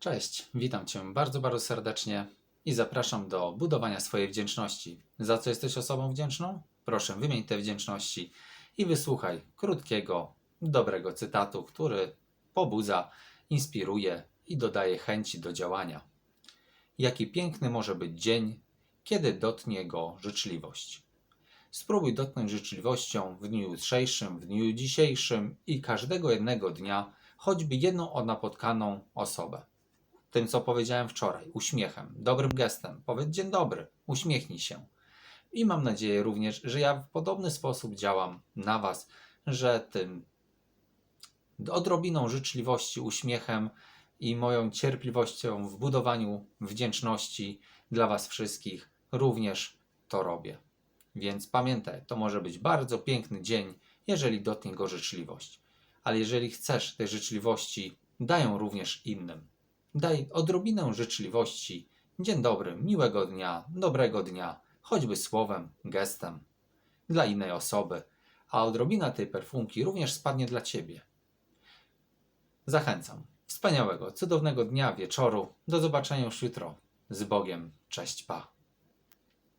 Cześć, witam Cię bardzo, bardzo serdecznie i zapraszam do budowania swojej wdzięczności. Za co jesteś osobą wdzięczną? Proszę, wymień te wdzięczności i wysłuchaj krótkiego, dobrego cytatu, który pobudza, inspiruje i dodaje chęci do działania. Jaki piękny może być dzień, kiedy dotknie go życzliwość. Spróbuj dotknąć życzliwością w dniu jutrzejszym, w dniu dzisiejszym i każdego jednego dnia, choćby jedną napotkaną osobę. Tym, co powiedziałem wczoraj, uśmiechem, dobrym gestem, powiedz dzień dobry, uśmiechnij się. I mam nadzieję również, że ja w podobny sposób działam na Was, że tym odrobiną życzliwości, uśmiechem i moją cierpliwością w budowaniu wdzięczności dla Was wszystkich również to robię. Więc pamiętaj, to może być bardzo piękny dzień, jeżeli dotknie go życzliwość. Ale jeżeli chcesz tej życzliwości, daj ją również innym. Daj odrobinę życzliwości. Dzień dobry, miłego dnia, dobrego dnia, choćby słowem, gestem dla innej osoby, a odrobina tej perfumki również spadnie dla ciebie. Zachęcam. Wspaniałego, cudownego dnia, wieczoru. Do zobaczenia już jutro. Z Bogiem. Cześć, pa.